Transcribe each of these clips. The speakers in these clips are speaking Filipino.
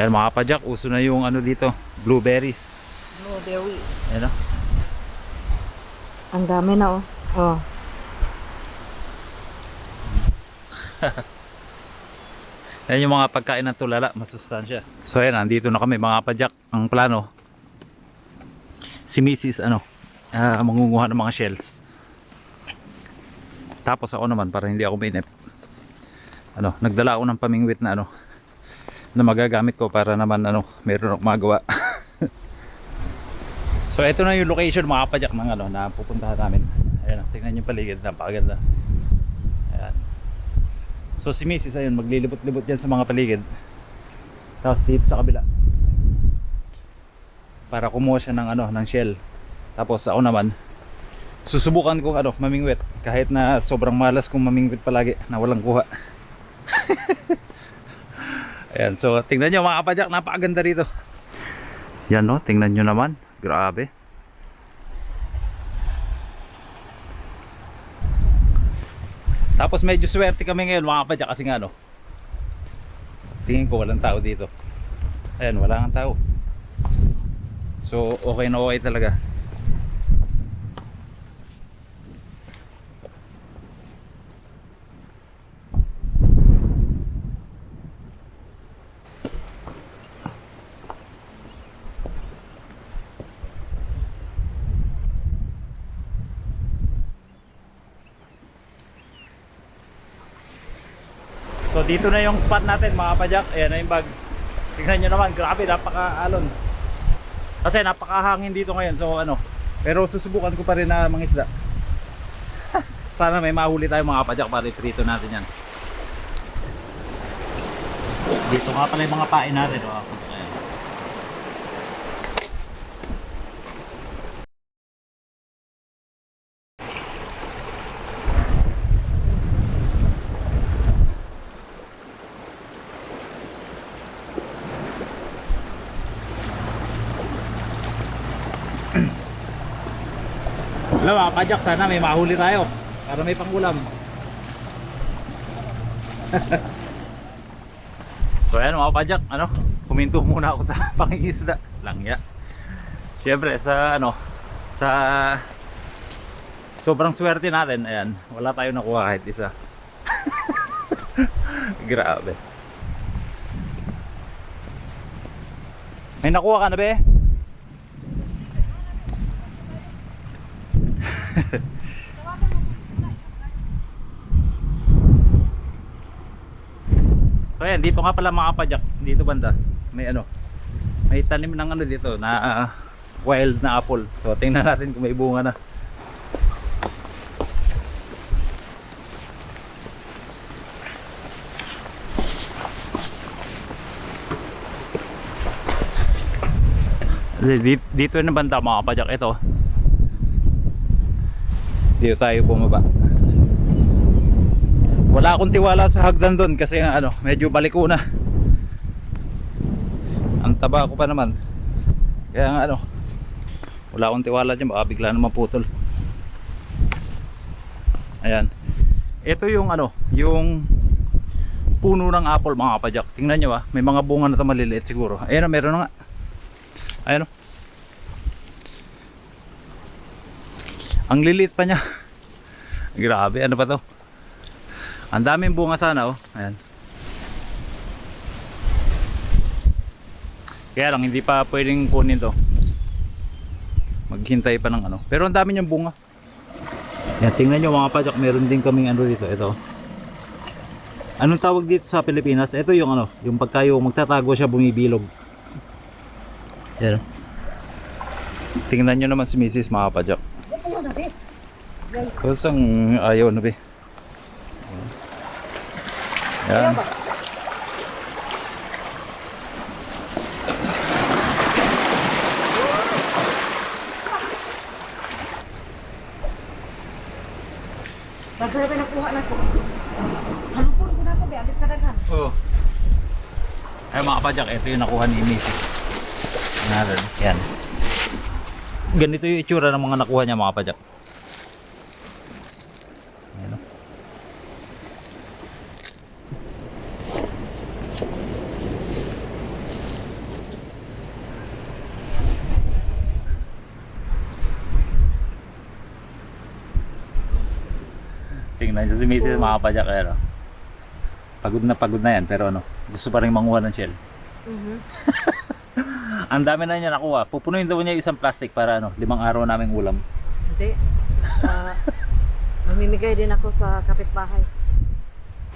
Ayan mga kapadyak, uso na yung ano dito, blueberries. Blueberries. Ayan o. Ang dami na oh. Oh. Ayan yung mga pagkain ng tulala, masustansya. So ayan, andito na kami mga kapadyak. Ang plano, si Mrs. ano, ah, mangunguha ng mga shells. Tapos ako naman, para hindi ako mainip. Ano, nagdala ako ng pamingwit na ano, na magagamit ko para naman ano, meron akong magawa. so ito na yung location mga kapadyak ng ano, na pupuntahan namin. Ayan, tingnan yung paligid, napakaganda. Ayan. So si Mrs. ayun, maglilibot-libot yan sa mga paligid. Tapos dito sa kabila. Para kumuha siya ng ano, ng shell. Tapos ako naman, susubukan kong ano, mamingwit. Kahit na sobrang malas kong mamingwit palagi na walang kuha. Ayan, so tingnan nyo mga kapadyak, napakaganda rito. Yan no, tingnan nyo naman. Grabe. Tapos medyo swerte kami ngayon mga kapadyak kasi nga ano. Tingin ko walang tao dito. Ayan, wala kang tao. So okay na okay talaga. So dito na yung spot natin mga kapadyak. Ayan na yung bag. Tingnan nyo naman, grabe, napaka-alon. Kasi napakahangin dito ngayon. So ano, pero susubukan ko pa rin na mangisda. Sana may mahuli tayo mga kapadyak para iprito natin yan. Dito nga pala yung mga pain natin. Oh. Hello mga kapadyak, sana may mahuli tayo. Para may pangulam. so ayan mga kapadyak, ano, huminto muna ako sa pangingisda. Langya. Siyempre sa ano, sa sobrang swerte natin, ayan, wala tayong nakuha kahit isa. Grabe. May nakuha ka na be? So ayan, dito nga pala mga kapadyak, dito banda, may ano, may tanim ng ano dito na ah, wild na apple. So tingnan natin kung may bunga na. Dito, dito na banda mga kapadyak, ito. Dito tayo bumaba. Wala akong tiwala sa hagdan doon kasi ano, medyo baliko na. Ang taba ko pa naman. Kaya nga ano, wala akong tiwala dyan, baka bigla naman putol. Ayan. Ito yung ano, yung puno ng apple mga kapadyak. Tingnan nyo ah, may mga bunga na ito maliliit siguro. Ayan o, meron na nga. Ayan o. Ang liliit pa niya. Grabe, ano pa to? Ang daming bunga sana oh. Ayan. Kaya lang hindi pa pwedeng kunin to. Maghintay pa ng ano. Pero ang dami niyang bunga. Yan, tingnan nyo mga padyak, meron din kaming ano dito. Ito. Anong tawag dito sa Pilipinas? Ito yung ano, yung pagkayo magtatago siya bumibilog. Yan. Tingnan nyo naman si Mrs. mga padyak. Kusang ayaw na be. Yan. Daghan na nakuha na ko. Halupon ko ko, be. Abis ka daghan. Oh. Ay mga kapadyak, ito yung nakuha ni. Naroon. Yan. Ganito yung itsura ng mga nakuha niya mga kapadyak. Tingnan nyo si Mrs. mga kapadyak. Ayan, oh. Pagod na pagod na yan. Pero ano, gusto pa rin manguha ng shell. Mhm. Ang dami na niya nakuha. Pupunuin daw niya isang plastic para ano, limang araw naming ulam. Hindi. Ah, mamimigay din ako sa kapitbahay.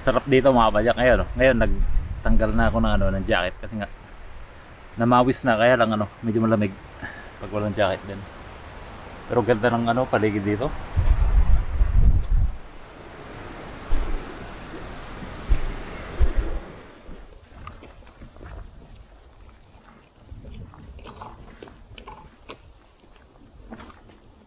Sarap dito mga kapadyak. Ngayon, oh. ngayon nagtanggal na ako ng ano, ng jacket kasi nga namawis na kaya lang ano, medyo malamig pag walang jacket din. Pero ganda ng ano, paligid dito.